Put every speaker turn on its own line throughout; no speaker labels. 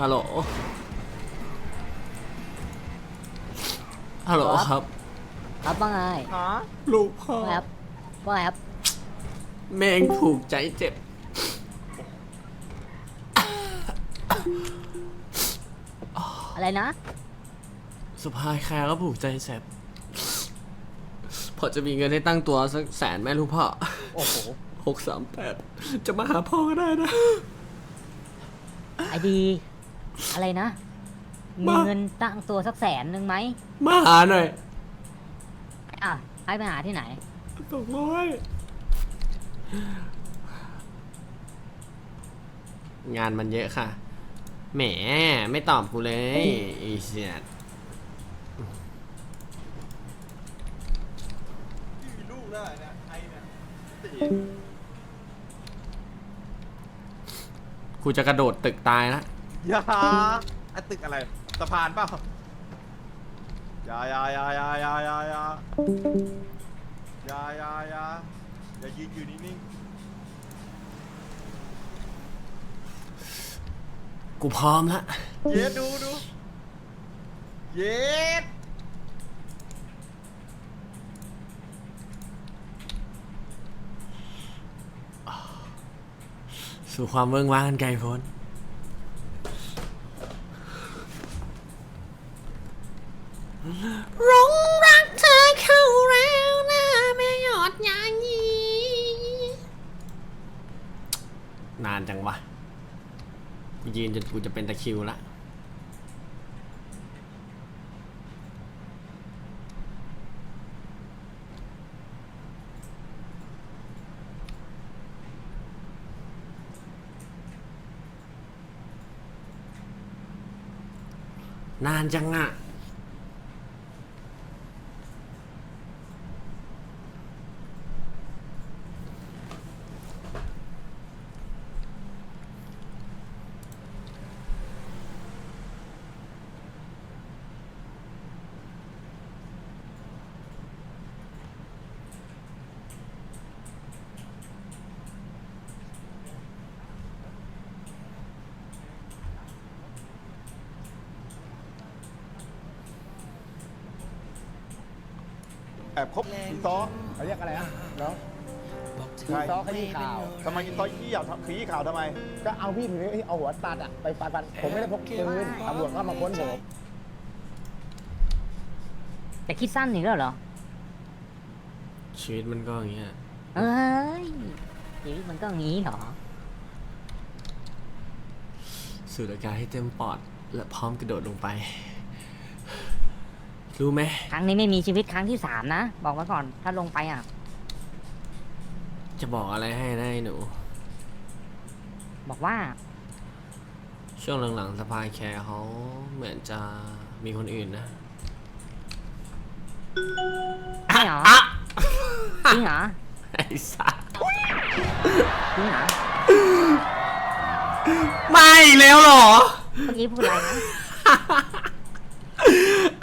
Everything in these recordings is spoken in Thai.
ฮัลโหล ฮัลโหลครับ
ครับว่าไง
ฮะ
ลูกพ่อ
ว่าไงครับว่าไงครับ
แม่งผูกใจเจ็บ
อะไรนะ
สุภาพแคร์ก็ผูกใจเจ็บ พอจะมีเงินให้ตั้งตัวสักแสนไหมลูกพ่อ
โอ้โห
หกสามแปดจะมาหาพ่อก็ได้นะ
ไอดี อะไรนะ มี
มา
เงินตั้งตัวสักแสนหนึ่งไหม
มาหาหน่อย
อะให้ไปหาที่ไหน
สองร้อยงานมันเยอะค่ะ แหม ไม่ตอบกูเลยไอีเสียด
มีลูกแล้วเนี่ยไอ้เนี่ยตี
กูจะกระโดดตึกตายแล้ว
อยาไอ้ตึกอะไรสะพานเปล่าอยาอยาอยาอยาอยาอยาอยาอยาอยาอยาอย่ายืนอยู่นิ่ง
กูพร้อมแล้ว
ๆเย็ดดูดูเย็ด
สู่ความเวิ้งว้างกันไกลโพ้น รงรักเธอเข้าแล้วนะไม่หยอดยางยีนานจังวะกูยืนจนกูจะเป็นตะคริวละนานจังอะ
แอบครบสีซ้อ
เขาเรียกอะไรนะเนาะ
ใช่
ซอขยี้ข่าว
ทำไมกินซ้อขี้อะขยี้ข่าวทำไม
ก็เอาพี่ถือเอาหัวตัดอะไปฟันฟันผมไม่ได้พกปืนตำรวจก็มาค้นผม
แต่คิดสั้นอีกแล้วเหรอ
ชีวิตมันก็อย่างเงี้ย
เอ้ยชีวิตมันก็งี้เหรอ
สูดอากาศให้เต็มปอด และพร้อมกระโดดลงไป รู้ไหม
ครั้งนี้ไม่มีชีวิตครั้งที่สามนะ บอกไว้ก่อนถ้าลงไปอะ
จะบอกอะไรให้นะไอ้หนู
บอกว่า
ช่วงหลังๆสภาแคร์เขาเหมือนจะมีคนอื่นนะ
ใช่เหรอจริงเหรอ
ไอ้สัส
จริงเหรอ
ไม่แล้วเหรอ
เมื่อกี้พูดอะไรนะ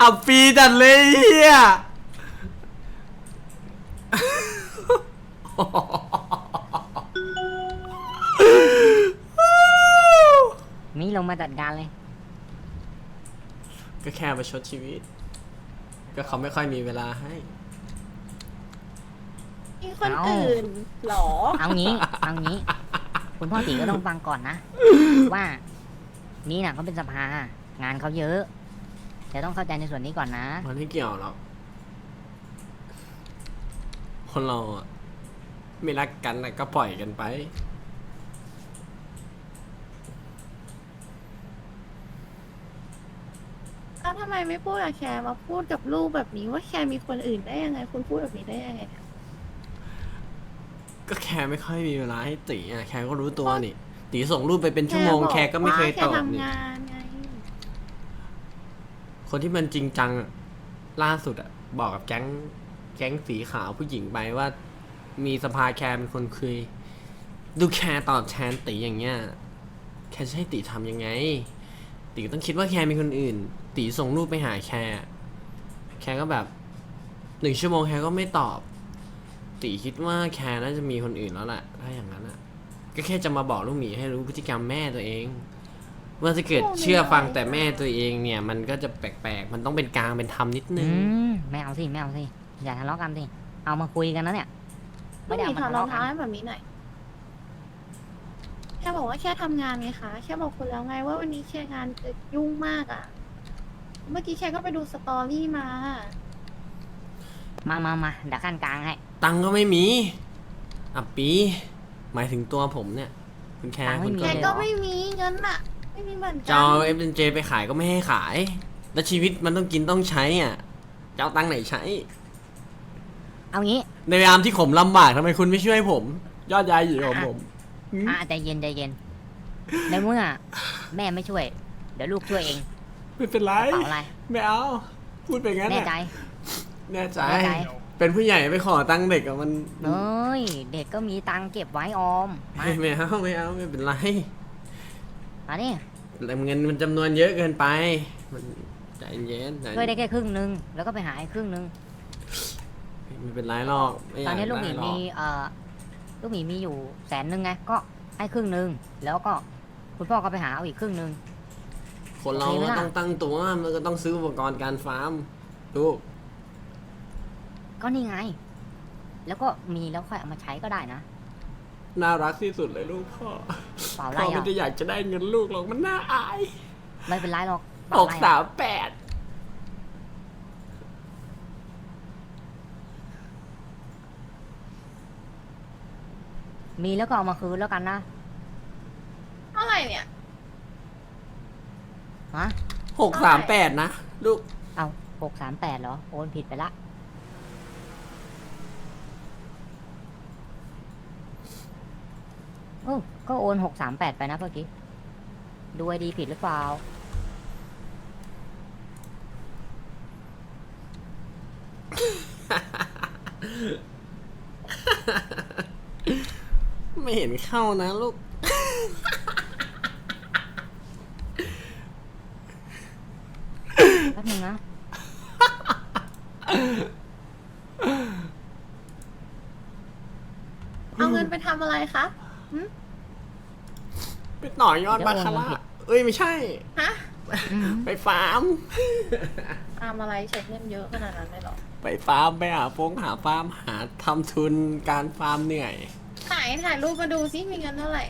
อับปีจัดเลยเฮีย
มีลงมาจัดการเลย
ก็แค่มาชดชีวิต ก็เขาไม่ค่อยมีเวลาให้
มีคน
เอ้า
อื่นเหรอ
เอางี้ เอางี้ คุณพ่อตีก็ต้องฟังก่อนนะ ว่า นี่น่ะเขาเป็นสภางานเขาเยอะ จะต้องเข้าใจในส่วนนี้ก่อนนะ
มันไม่เกี่ยวหรอก คนเราอะไม่รักกันน่ะก็ปล่อยกันไป
แล้วทำไมไม่พูดกับแคร์มาพูดกับลูกแบบนี้ว่าแคร์มีคนอื่นได้ยังไง คุณพูดแบบนี้ได้ยังไงเนี่ย
ก็แคร์ไม่ค่อยมีเวลาให้ตีอะแคร์ก็รู้ตัวนี่ตีส่งรูปไปเป็นชั่วโมงแคร์ก็ไม่เคยตอบ
แคร์
นี่
ทำงานไง
คนที่มันจริงจังล่าสุดอะบอกกับแก๊งแก๊งสีขาวผู้หญิงไปว่า มีสภาแคร์เป็นคนคุย ดูแคร์ตอบแทนตีอย่างเงี้ยแคร์จะให้ตีทำยังไง ตีต้องคิดว่าแคร์มีคนอื่น ตีส่งรูปไปหาแคร์แคร์ก็แบบหนึ่งชั่วโมงแคร์ก็ไม่ตอบ ตีคิดว่าแคร์น่าจะมีคนอื่นแล้วแหละถ้าอย่างนั้นอะก็แค่จะมาบอกลูกหมีให้รู้พฤติกรรมแม่ตัวเอง ว่าถ้าเกิดเชื่อฟังแต่แม่ตัวเองเนี่ยมันก็จะแปลกๆ มันต้องเป็นกลางเป็นธรรมนิดนึ
อื
ง
มไม่เอาสิไม่เอาสิอย่าทะเลาะกันสิเอามาคุยกันนะเนี่ย
ไม่
ไม่ได้
มี
เอามา
ถอด
ทะ
รอง
เลาะกั
เท้านให้แบบนี้หน่อยแค่บอกว่าแค่ทำงานไงคะแค่บอกคุณแล้วไงว่าวันนี้แค่งานจะยุ่งมากอะ เมื่อกี้แค่ก็ไปดูสตอรี่มา
มามามาเดี๋ยวขั้นกลางให้
ตังค์ก็ไม่มีอะปี หมายถึงตัวผมเนี่ย คุณแคร์
ตังค์ไม่
คุณ
มี
ก็
แก
เลย
ก็ไม่มีเงินอะ ไม่มีเหมือนกั
จะเอาเอฟเจไปขายก็ไม่ให้ขาย แล้วชีวิตมันต้องกินต้องใช้อะจะเอาตังค์ไหนใช้
เอางี้
ในยามที่ผมลำบากทำไมคุณไม่ช่วยผม ยอดยายอยู่ของผม
อะใจเย็นใจเย็นในเมื่อแม่ไม่ช่วย เดี๋ยวลูกช่วยเอง
ไม่เป็นไร
กระเป๋าอะไร
ไม่เอา พูดไปงั้น
แน่
น่ะ
ใจ
แน่ใจ
แน่ใจ
เป็นผู้ใหญ่ไปขอตังค์เด็กอะมัน
เอ้ยเด็กก็มีตังค์เก็บไว้ออมมา
ไม่เอาไม่เอาไม่เป็นไร
มานี่
แต่เงินมันจำนวนเยอะเกินไป มันใจเย็นใจ
ช่วยได้แค่ครึ่งนึงแล้วก็ไปหาอีกครึ่งนึง
ไม่เป็นไรหรอกไม่ยา
ตอนนี้ลูกหมี
ได้รอ
มีเอ่อลูกหมีมีอยู่แสนนึงไงก็ให้ครึ่งนึงแล้วก็คุณพ่อก็ไปหาเอาอีกครึ่งนึง
คนเรา
โอเคไหม
ก็
ล่ะ
ต้องตั้งตัวมันก็ต้องซื้ออุปกรณ์การฟาร์มลูก
ก็นี่ไง แล้วก็มีแล้วค่อยเอามาใช้ก็ได้นะ
น่ารักที่สุดเลยลูกพ่อ
เปล่าไร
พ่อไม่
อะ
ได้อยากจะได้เงินลูกหรอกมันน่าอาย
ไม่เป็นไรหรอกเป
ห
ล่ากไร
สา
อะ
มแปด
มีแล้วก็เอามาคืนแล้วกันนะ
เท่าไหร่เนี่ย
ฮะ
หกสามแปดนะลูก
เอาหกสามแปดเหรอโอนผิดไปละ โอ้ ก็โอนหกสามแปดไปนะเมื่อกี้ ดูไอดีผิดหรือเปล่า
ไม่เห็นเข้านะลูก
แป๊บนึงนะ
เอาเงินไปทำอะไรคะ
ไปต่อยอด
เดี๋ยว
บา
โอน
คา
เงิน
ร่า
ผิด
เอ้ยไม่ใช่
ฮะ
อืม
ไปฟาร์ม
ทำอะไรใช้เงินเยอะขนาดนั้นเลยเหรอ
ไปฟาร์มไปหาฟงหาฟาร์มหาทำทุนการฟาร์มเหนื่อย
ถ่ายถ่ายรูปมาดูซิมีเงินเท่าไหร่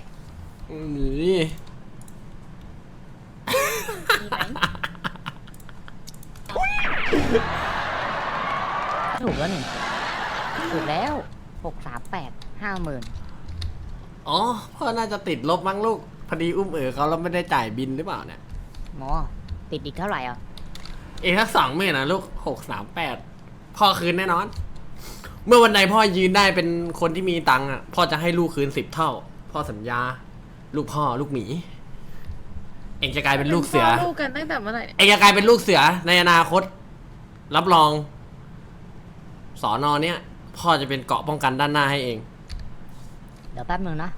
นี่
มีไหม
ถูกแล้วนี่ถูกแล้วหกสามแปดห้าหมื่น
อ๋อพ่อน่าจะติดลบมั้งลูก พอดีอุ้มเอ๋อเขาแล้วไม่ได้จ่ายบินหรือเปล่าเนี่ย
หมอติดอีกเท่าไหร่อะ
เอกทักสองหมื่นนะลูกหกสามแปดพ่อคืนแน่นอน เมื่อวันใดพ่อยืนได้เป็นคนที่มีตังค์อะพ่อจะให้ลูกคืนสิบเท่า พ่อสัญญา ลูกพ่อลูกหมี เองจะกลายเป็นลูกเสือ
ป็นพ่ลูกกันตั้งแต่เมื่อไหร่เนี่ย
เองจะกลายเป็นลูกเสือในอนาคต รับรองสอนอเนี่ย พ่อจะเป็นเกราะป้องกันด้านหน้าให้เอง
เดี๋ยวแป๊บนึงนะ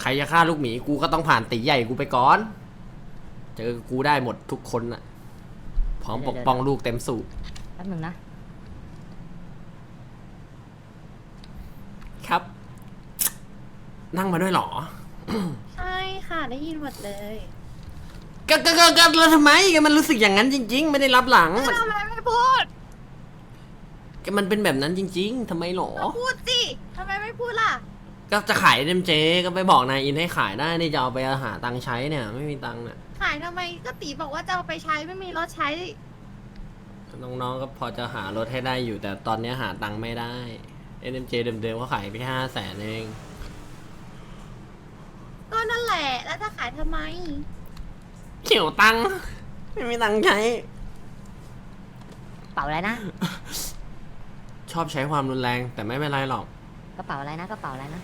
ใครจะฆ่าลูกหมีกูก็ต้องผ่านตีใหญ่กูไปก่อน เจอกูได้หมดทุกคนน่ะ พร้อมปกป้องลูกเต็มสูบ
แป๊บนึงนะ
ครับ นั่งมาด้วยเหรอ
ใช่ค่ะได้ยินหมดเลย
ก็ก็ก็ก็แล้วทำไมก็มันรู้สึกอย่างนั้นจริง ๆ ไม่ได้รับหลังมัน
ทำไมไม่พูด
ก็มันเป็นแบบนั้นจริง ๆทำไมหรอ
ก็พูดสิทำไมไม่พูดล่ะ
ก็จะขายเอ็มเจก็ไปบอกนายอินให้ขายได้นี่จะเอาไปหาตังค์ใช้เนี่ย ไม่มีตังค์เนี่ย
ขายทำไมก็ตีบอกว่าจะเอาไปใช้ไม่มีรถใช้
น้องๆก็พอจะหารถให้ได้อยู่แต่ตอนนี้หาตังค์ไม่ได้ NMJ เดิมๆเขาขายไปแค่ห้าแสนเอง
ก็นั่นแหละ แล้วจะขายทำไม
เขียวตังค์ไม่มีตังค์ใช้
เป๋าอะไรนะ
ชอบใช้ความรุนแรงแต่ไม่เป็นไรหรอก
กระเป๋าอะไรนะ กระเป๋าอะไรนะ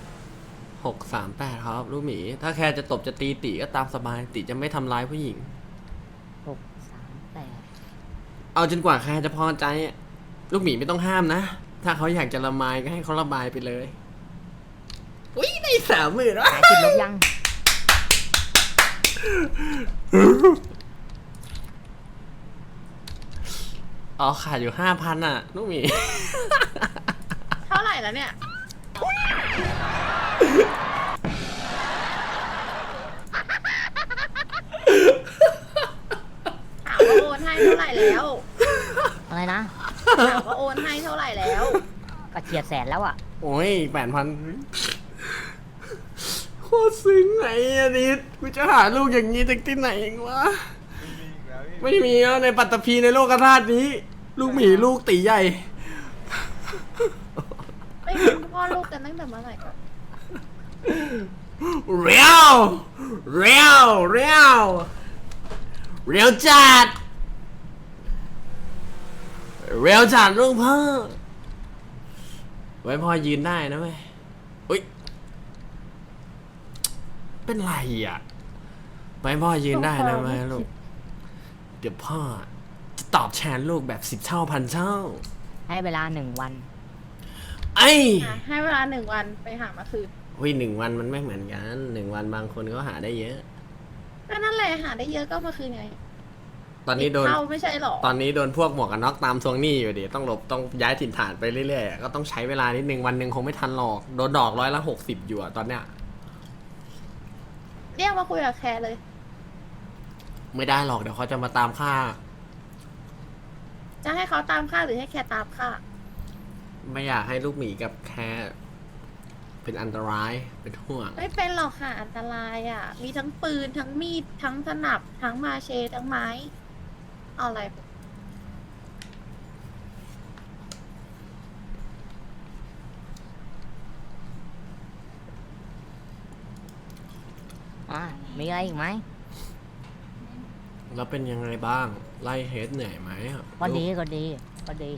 หกสามแปดครับลูกหมี ถ้าแค่จะตบจะตีตีก็ตามสบายตีจะไม่ทำร้ายผู้หญิง
หกสามแปด
เอาจนกว่าแค่จะพอใจอะลูกหมีไม่ต้องห้ามนะ ถ้าเขาอยากจะระบายก็ให้เขาระบายไปเลยอุ้ยได้สามหมื่นวะ
ขายติดลบยัง
อ๋อขาดอยู่ห้าพันอะลูกหมี
เท่าไหร่แล้วเนี่ย
ฉียดแสนแล้วอะ
โอ้ยแปดพันโคตรซึ้งไอ้อดิตกูจะหาลูกอย่างนี้จากที่ไหนเองวะ
ไม่มีอีกแล้วพี่
ไม่มีแล้วในปัตตภีในโลกธาตุนี้ ลูกหมีลูกตีใหญ่
ไม่เป็นพ่อลูกกันตั้งแต่เมื่อไหร่ก็
เรียว เรียว เรียว เรียวจัด เรียวจัดลูกพ่อ ไว้พ่อยืนได้นะเว้ยอุ้ย เป็นไรอะ ไว้พ่อยืนได้นะเว้ยลูก เดี๋ยวพ่อจะตอบแทนลูกแบบสิบเท่าพันเท่า
ให้เวลาหนึ่งวัน
ไอ้
อะให้เวลาหนึ่งวันไปหามาคืน
หุ้ยหนึ่งวันมันไม่เหมือนกันหนึ่งวันบางคนก็หาได้เยอะ
ก็นั่นแหละหาได้เยอะก็เอามาคืนไง
ตอนนี้โดน
เข้าไม่ใช่หรอ
ตอนนี้โดนพวกหมวกกันน็อกตามทวงหนี้อยู่ดิต้องหลบต้องย้ายถิ่นฐานไปเรื่อยๆก็ต้องใช้เวลานิดนึงวันหนึ่งคงไม่ทันหรอกโดนดอกร้อยละหกสิบอยู่อะตอนเนี้ย
เรียกมาคุยกับแคร์เลย
ไม่ได้หรอกเดี๋ยวเขาจะมาตามฆ่า
จะให้เขาตามค่าหรือให้แคร์ตามค่า
ไม่อยากให้ลูกหมีกับแค่เป็นอันตรายเป็นห่วง
ไม่เป็นหรอกค่ะอันตรายอะ มีทั้งปืนทั้งมีดทั้งสนับทั้งมาเชทั้งไม้เอาอะไร
อ่ามีอะไรอีกไหม
แล้วเป็นยังไงบ้าง ไล่เฮดเหนื่อยไหมอะ
ก็ดี
ลูก
ก็ดีก็ดี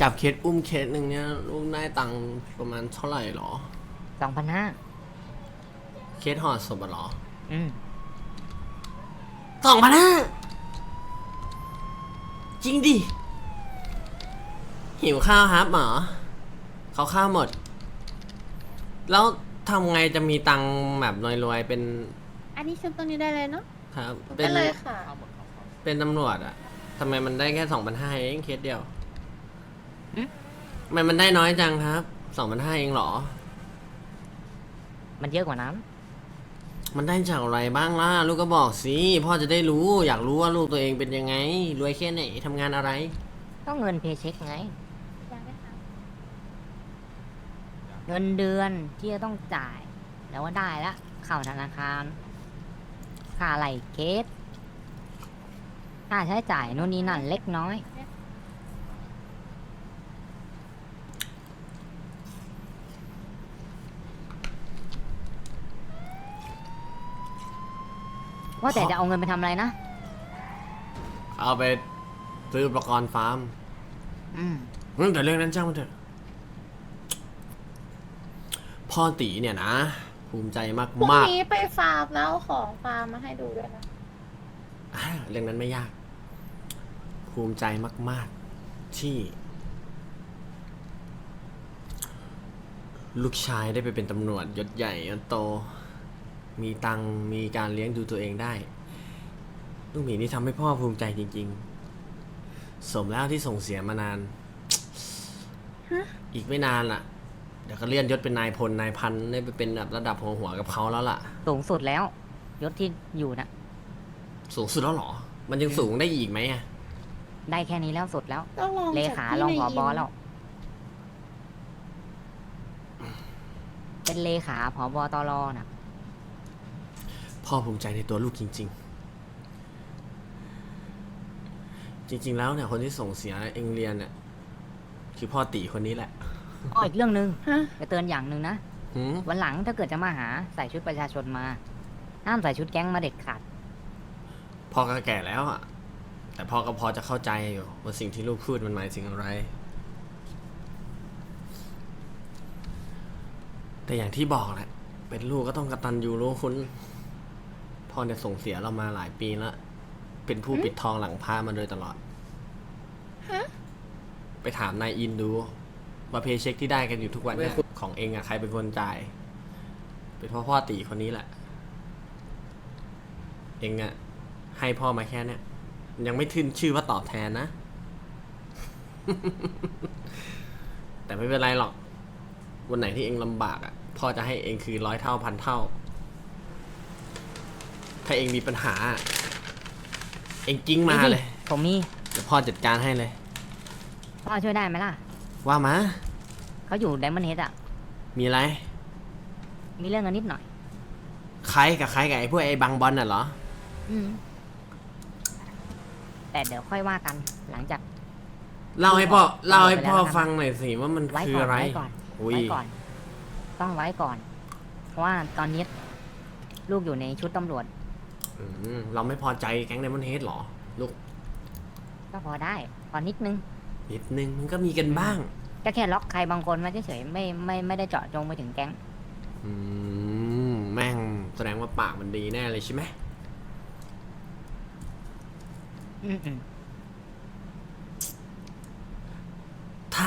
จับเคสอุ้มเคสหนึ่งเนี่ยลูกได้ตังค์ประมาณเท่าไหร่หรอ
สองพันห้า
เคสห่อศพอะหรอ
อืม
สองพันห้าจริงดิ หิวข้าวครับหมอเขาข้าวหมด แล้วทำไงจะมีตังค์แบบรวยๆเป็น
อันนี้ชุบตัวนี้ได้เลยเนาะ
ครับ
ไป
เป็น
เลยค่ะ
เป็นตำรวจอะทำไมมันได้แค่สองพันห้าเองเคสเดียวทำไมมันได้น้อยจังครับสองพันห้าเองเหรอ
มันเยอะกว่านั้น
มันได้จากอะไรบ้างล่ะ ลูกก็บอกสิ พ่อจะได้รู้ อยากรู้ว่าลูกตัวเองเป็นยังไง รวยแค่ไหนทำงานอะไร
ก็เงินเพย์เช็คไงเงินเดือนที่จะต้องจ่าย แล้วว่าได้ละเข้าธนาคาร ค่าอะไรเคสค่าใช้จ่ายนู่นนี่นั่นเล็กน้อย ว่าแต่จะเอาเงินไปทำอะไรนะ
เอาไปซื้ออุปกรณ์ฟาร์ม
อืม
เรื่องแต่เรื่องนั้นช่างมันเถอะ พ่อตีเนี่ยนะ ภูมิใจมาก
พรุ่ง
มาก
นี้ไปฟาร์มแล้วเอาของฟาร์มมาให้ดูด้วยนะ
อ่าเรื่องนั้นไม่ยาก ภูมิใจมาก ๆ ที่ ลูกชายได้ไปเป็นตำรวจยศใหญ่ยศโต มีตังค์มีการเลี้ยงดูตัวเองได้ ลูกหมีนี่ทำให้พ่อภูมิใจจริง ๆ สมแล้วที่ส่งเสียมานานอีกไม่นานล่ะ เดี๋ยวก็เลื่อนยศเป็นนายพลนายพันได้ไปเป็นแบบระดับหัวหัวกับเขาแล้วล่ะ
สูงสุดแล้ว ยศที่อยู่นะ
สูงสุดแล้วเหรอ มันยังสูงได้อีกไหมอะ
ได้แค่นี้แล้วสุดแล้ว
ต้องลอง
เล
จาก
ขา
ที่
รอง
ใน
ผ
ยิ
บ
ม
แล้ว เป็นเลขาผบตรนะ
พ่อภูมิใจในตัวลูกจริง ๆ จริง ๆ แล้วเนี่ยคนที่ส่งเสียเองเรียนเนี่ยคือพ่อตีคนนี้แหละ
อ๋ออีกเรื่องหนึ่ง
ฮะ
จะเตือนอย่างหนึ่งนะ
หืม
วันหลังถ้าเกิดจะมาหาใส่ชุดประชาชนมา ห้ามใส่ชุดแก๊งมาเด็ดขาด
พ่อก็แก่แล้วอะแต่พ่อก็พอจะเข้าใจอยู่ว่าสิ่งที่ลูกพูดมันหมายถึงอะไร แต่อย่างที่บอกแหละ เป็นลูกก็ต้องกระตันยูรู้คุณ พ่อเนี่ยส่งเสียเรามาหลายปีแล้วเป็นผู้ปิดทองหลังพามาโดยตลอดไปถามนายอินดู ว่าเพย์เช็คที่ได้กันอยู่ทุกวันเนี่ยของเองอะใครเป็นคนจ่าย เป็นเพ่อพ่อตีคนนี้แหละ เองอะให้พ่อมาแค่เนี้ยยังไม่ขึ้นชื่อว่าตอบแทนนะ แต่ไม่เป็นไรหรอก วันไหนที่เองลำบากอะพ่อจะให้เองคือร้อยเท่าพันเท่า ถ้าเองมีปัญหา เองกิ้งมาเลย
ผมมี
เดี๋ยวพ่อจัดการให้เลย
พ่อช่วยได้ไหมล่ะ
ว่ามา
เขาอยู่ไดมอนเฮดอะ
มีอะไร
มีเรื่องกันนิดหน่อย
ใครกับใครกับไอ้พวกไอ้บังบอลน่ะเหรอ
อืม แต่เดี๋ยวค่อยว่ากันหลังจาก
เล่าให้พ่อเล่าให้
ไปแล้ว
พ่อ
นะครับ
ฟังหน่อยสิว่ามัน
ไว้
คือ
ก่อน
อะไร
ไว้ก่อน
อุ้ย
ไว้ก่อน ต้องไว้ก่อน เพราะว่าตอนนี้ลูกอยู่ในชุดตำรวจ
อืมเราไม่พอใจแก๊งไดมอนเฮดหรอ ลูก
ก็พอได้พอนิดนึง
นิดนึงมันก็มีกันบ้าง
ก็แค่ล็อกใครบางคนมาเฉยๆไม่ไม่ไม่ได้เจาะจงไปถึงแก๊ง
อืม แม่งแสดงว่าปากมันดีแน่เลยใช่ไหม
อืมอืม
ถ้า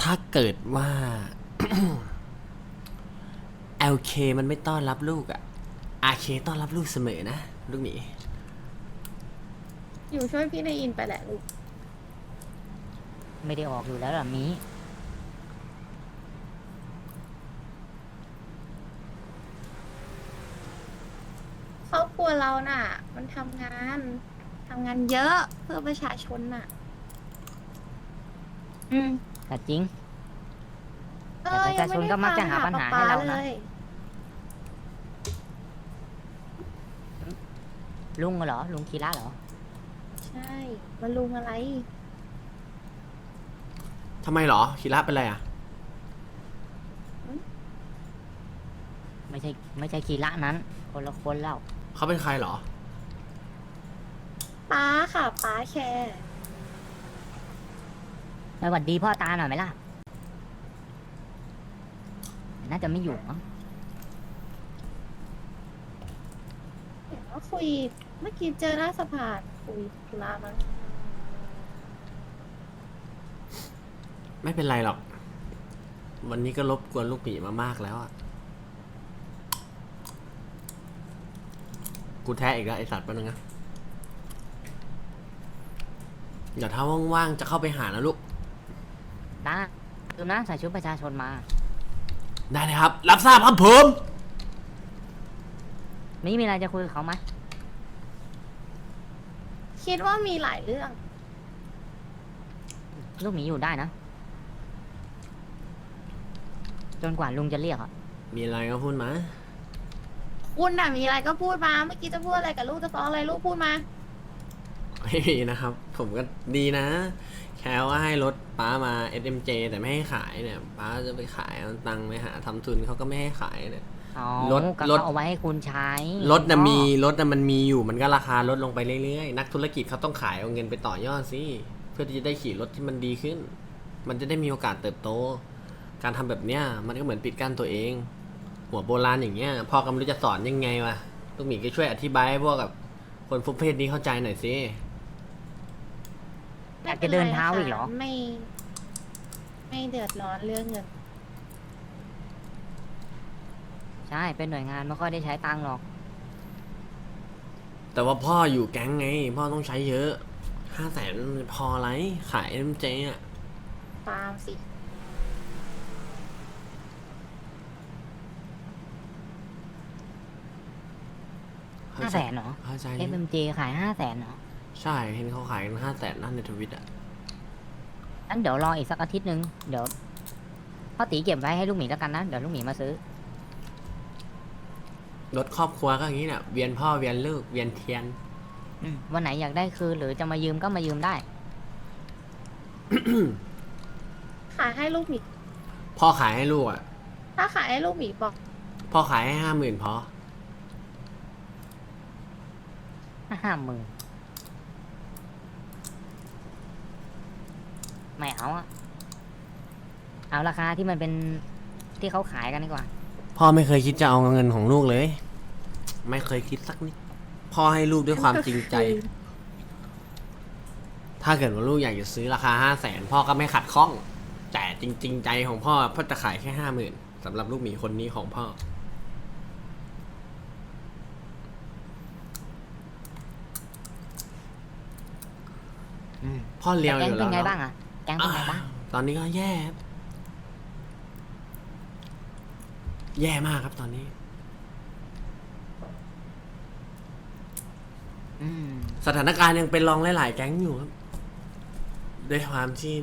ถ้าเกิดว่า LK มันไม่ต้อนรับลูกอะ RK ต้อนรับลูกเสมอนะ ลูกหมี
อยู่ช่วยพี่นายอินไปแหละลูก
ไม่ได้ออกอยู่แล้วหรอมี
ครอบครัวเราน่ะ มันทำงานทำงานเยอะเพื่อประชาชนน่ะ
อืมแต่จริง
เออ
แต่ประชาชนก็มักจะหาปัญหาให้เรานะ
ยังไม่ได้พาหาป๊าป๊าเลย
ลุงเหรอ ลุงคีระเหรอ
ใช่มาลุงอะไร
ทำไมหรอคิระเป็นไรอะ
ไม่ใช่ไม่ใช่คีระนั้น คนละคนแล้ว
เขาเป็นใครหรอ
ป้าค่ะป้าแคร์
ไปหวัดดีพ่อตาหน่อยไหมล่ะ น่าจะไม่อยู่มั้ง
เห็นว่าคุยเมื่อกี้เจอหน้าสภาคุยธุระมั้ง
ไม่เป็นไรหรอก วันนี้ก็รบกวนลูกหมีมามากแล้วอะกูแท้อีกแล้วไอสัตว์ปะนึงนะเดี๋ยวถ้าว่างๆจะเข้าไปหานะลูก
นะดูนะใส่ชุดประชาชนมา
ได้เลยครับ รับทราบครับผม
ไม่มีอะไรจะคุยกับเขาไหม
คิดว่ามีหลายเรื่อง
ลูกหมีอยู่ได้นะ จนกว่าลุงจะเรียกอะ
มีอะไรก็พูดมา
คุณน่ะมีอะไรก็พูดมา เมื่อกี้จะพูดอะไรกับลูกจะฟ้องอะไรลูกพูดมา
ไม่มีนะครับ ผมก็ดีนะ แค่ว่าให้รถป้ามา SMJ แต่ไม่ให้ขายเนี่ย ป้าจะไปขายเอาตังค์ไปหาทำทุนเขาก็ไม่ให้ขายเนี่ย
อ๋อ
รถ
ก็
รถ
เขาเอาไว้ให้คุณใช้
รถนะ
อ๋อ
มีรถนะมันมีอยู่มันก็ราคาลดลงไปเรื่อยๆ นักธุรกิจเขาต้องขายเอาเงินไปต่อยอดสิเพื่อที่จะได้ขี่รถที่มันดีขึ้น มันจะได้มีโอกาสเติบโต การทำแบบเนี้ยมันก็เหมือนปิดกั้นตัวเอง หัวโบราณอย่างเงี้ยพ่อกำลังจะสอนยังไงวะลูกหมีก็ช่วยอธิบายให้พวกกับคนฟุกเพศนี้เข้าใจหน่อยสิ
อยากจะเดินเท้าอีกเหรอ
ไม่ ไม่เดือดร้อนเรื่องเงิน
ใช่ เป็นหน่วยงานไม่ค่อยได้ใช้ตังค์หรอก
แต่ว่าพ่ออยู่แก๊งไง พ่อต้องใช้เยอะห้าแสนพออะไรขายเอ็มเจอะ
ตามสิ
ห้าแสนเหรอ
เข้าใจ
FMJ ขายห้าแสนเหรอ
ใช่เห็นเขาขายกันห้าแสนนั่นในทวิตอะ
งั้นเดี๋ยวรออีกสักอาทิตย์หนึ่งเดี๋ยวพ่อตีเก็บไว้ให้ลูกหมีแล้วกันนะ เดี๋ยวลูกหมีมาซื้อ
รถครอบครัวก็อย่างนี้เนี่ยเวียนพ่อเวียนลูกเวียนเทียน
อืมวันไหนอยากได้คืนหรือจะมายืมก็มายืมได้
ขายให้ลูกหมี
พ่อขายให้ลูกอะ
ถ้าขายให้ลูกหมีบอก
พ่อขายให้ห้าหมื่นพอ
ห้าหมื่นไม่เอาอะเอาราคาที่มันเป็นที่เขาขายกันดีกว่า
พ่อไม่เคยคิดจะเอาเงินของลูกเลย ไม่เคยคิดสักนิดพ่อให้ลูกด้วยความจริงใจ ถ้าเกิดว่าลูกอยากจะซื้อราคาห้าแสนพ่อก็ไม่ขัดข้อง แต่จริง ๆ ใจของพ่อพ่อจะขายแค่ห้าหมื่นสำหรับลูกหมีคนนี้ของพ่อ
อืม
พ่อเลี้ยงอ
แก๊ง
ยู่
เป็
แล้ว
นไง
เนอะ
บ้างอะแก๊งเป็นไงบ้าง
ตอนนี้ก็แย่ครับแย่มากครับตอนนี้
อืม
สถานการณ์ยังเป็นรองหลาย ๆ แก๊งอยู่ครับด้วยความที่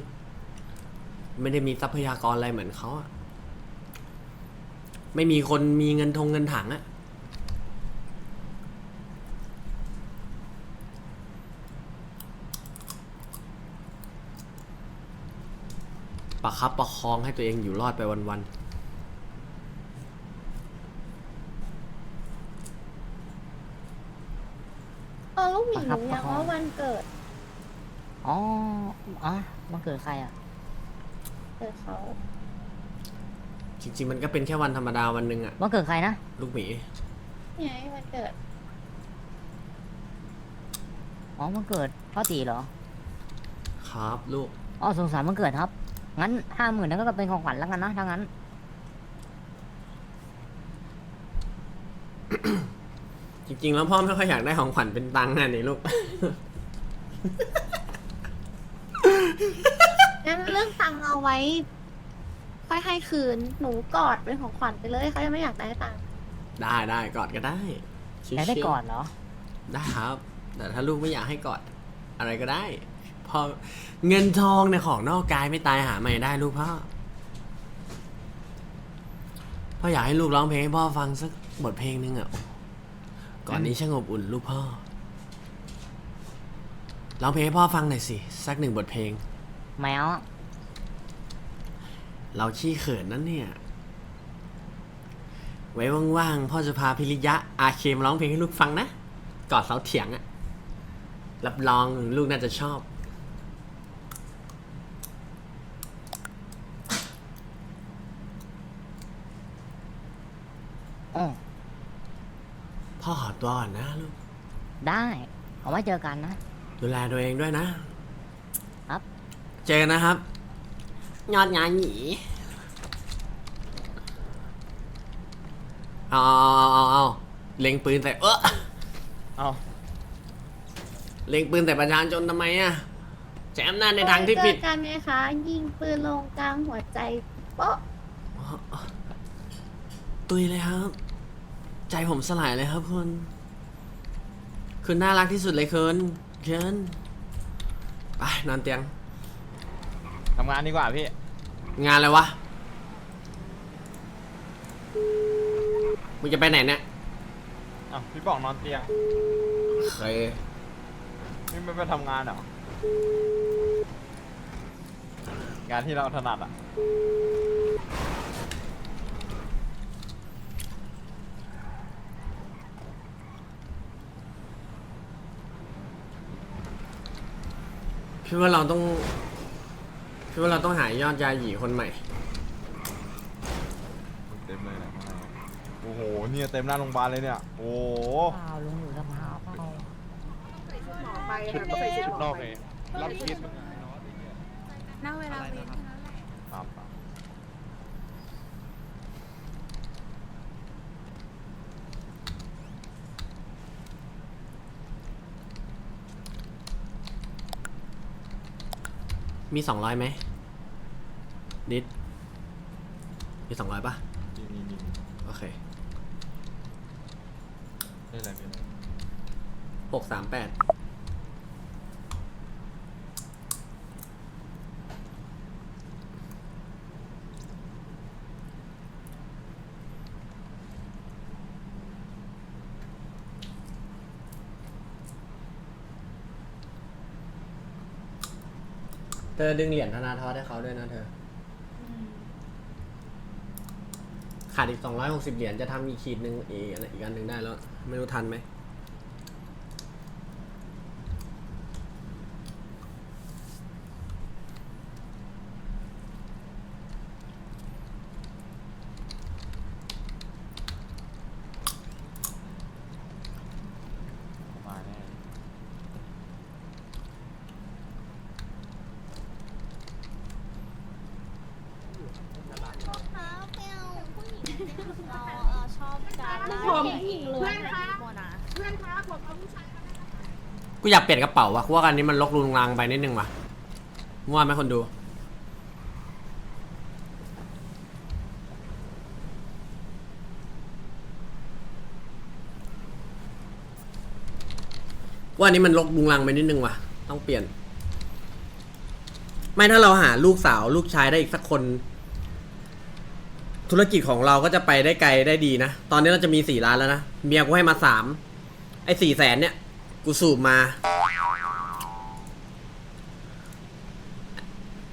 ไม่ได้มีทรัพยากรอะไรเหมือนเขาอะไม่มีคนมีเงินทงเงินถังอะประคับประคองให้ตัวเองอยู่รอดไปวัน
เออลูกหมี
ประคับ
รู้ยัง
ประคอง
ว่าวัน เกิด
อ๋ออ๋อมันเกิดใครอะ
เกิดเขา
ๆจริงๆ มันก็เป็นแค่วันธรรมดาวันหนึ่งอะ
มันเกิดใครนะ
ลูกหมี
ไงวันเกิด
อ๋อมันเกิดพ่อตีเหรอ
ครับลูก
อ๋อสงสารมันเกิดครับ งั้นห้าหมื่นนั้นก็เป็นของขวัญแล้วกันนะถ้างั้น
จริงๆ แล้วพ่อไม่ค่อยอยากได้ของขวัญเป็นตังค์นะนี่ลูก
งั้นเรื่องตังค์เอาไว้ ค่อยให้คืน หนูกอดเป็นของขวัญไปเลยเขายังไม่อยากได้ตังค์
ได้ได้กอดก็ได้ชิวๆ
อยากได้ก่อนเหรอ
ได้ครับ แต่ถ้าลูกไม่อยากให้กอดอะไรก็ได้พอเงินทองเนี่ยของนอกกายไม่ตายหาใหม่ได้ลูกพ่อพ่ออยากให้ลูกร้องเพลงให้พ่อฟังสักบทเพลงหนึงอะโอ้ก่อนนี้ช่างอบอุ่นลูกพ่อ ร้องเพลงให้พ่อฟังหน่อยสิ สักหนึ่งบทเพลง
แมวอะ
เราขี้เขินนั่นเนี่ย ไว้ว่างๆ พ่อจะพาพิริยะ อาเคมร้องเพลงให้ลูกฟังนะ กอดเสาเถียงอะรับรองลูกน่าจะชอบ
อ๋อ
พ่อขอตัวก่อนนะลูก
ได้ เอาไว้เจอกันนะ
ดูแลตัวเองด้วยนะ
ครับ
เจอกันนะครับ ยอดงานหนีเอาเอาเอาเอาเล็งปืนใส่เออ
เอา
เล็งปืนใส่ประชาชนทำไมอะใช้อำนาจในทางที่ผิด
เจอกันไงคะ ยิงปืนลงกลางหัวใจโป๊ะ
ตุยเลยครับ ใจผมสลายเลยครับคุณ คุณน่ารักที่สุดเลยคุณ เคินไปนอนเตียง
ทำงานดีกว่าพี่
งานอะไรวะ มึงจะไปไหนเนี่ย
อ้าวพี่บอกนอนเตียง
เคย
พี่ไม่ไปทำงานเหรอ งานที่เราถนัดอะ
พี่ว่าเราต้องพี่ว่าเราต้องหายอดยาหยีคนใหม่
เต็มเลยนะข้างในโอ้โห เนี่ยเต็มหน้าโรงพยาบาลเลยเนี่ย โอ้โห
เปล่าลุงอยู่สภาเปล่า
ชุดนอกเลยรับคิด
ณเวลาเว้นเท่านั้นแหละ
ครับ
มีสองร้อยไหมดิด มีสองร้อยปะ
มีมีมี
โอเค
นี่อะไรพี่
หกสามแปด เธอดึงเหรียญธนาทอให้เขาด้วยนะเธอขาดอีกสองร้อยหกสิบเหรียญจะทำอีกขีดหนึ่งอีกอันอีกอันหนึ่งได้แล้ว ไม่รู้ทันไหม
มาแน่
ชอบการได้หญิงล้วนโมนา
กู อยากเปลี่ยนกระเป๋าวะกูว่ากันนี้มันลกลุงลังไปนิดนึงว่ะว่าไหมคนดู ว่าอันนี้มันลกลุงลังไปนิดนึงว่ะ ต้องเปลี่ยน ไม่ถ้าเราหาลูกสาวลูกชายได้อีกสักคน ธุรกิจของเราก็จะไปได้ไกลได้ดีนะ ตอนนี้เราจะมีสี่ล้านแล้วนะ เมียกูให้มาสามไอ้สี่แสนเนี่ย กูสูบมา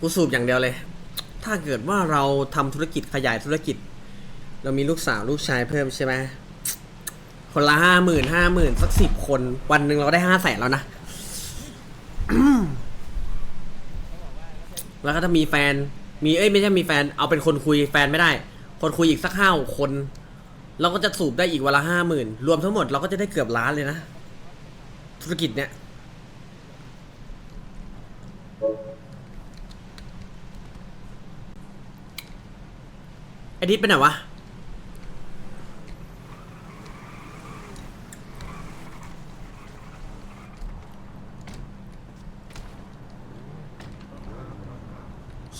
กูสูบอย่างเดียวเลย ถ้าเกิดว่าเราทำธุรกิจขยายธุรกิจ เรามีลูกสาวลูกชายเพิ่มใช่ไหมคนละห้าหมื่นห้าหมื่นสักสิบคน วันหนึ่งเราได้ห้าแสนแล้วนะ แล้วก็ถ้ามีแฟน มีเอ้ยไม่ใช่มีแฟน เอาเป็นคนคุยแฟนไม่ได้ คนคุยอีกสักห้าคน เราก็จะสูบได้อีกวันละห้าหมื่นรวมทั้งหมดเราก็จะได้เกือบล้านเลยนะ ธุรกิจเนี่ยไอดิสเป็นไหนวะ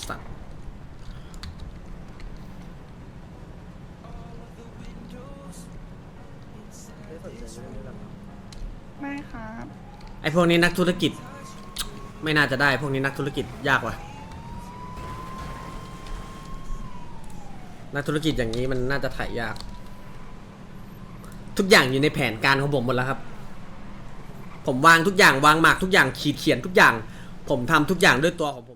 สัตว์
ไม่ครับ
ไอพ วกนี้นักธุรกิจ ไม่น่าจะได้พวกนี้นักธุรกิจยากว่ะ นักธุรกิจอย่างนี้มันน่าจะถ่ายยาก ทุกอย่างอยู่ในแผนการของผมหมดแล้วครับ ผมวางทุกอย่างวางหมากทุกอย่างขีดเขียนทุกอย่าง ผมทำทุกอย่างด้วยตัวของผม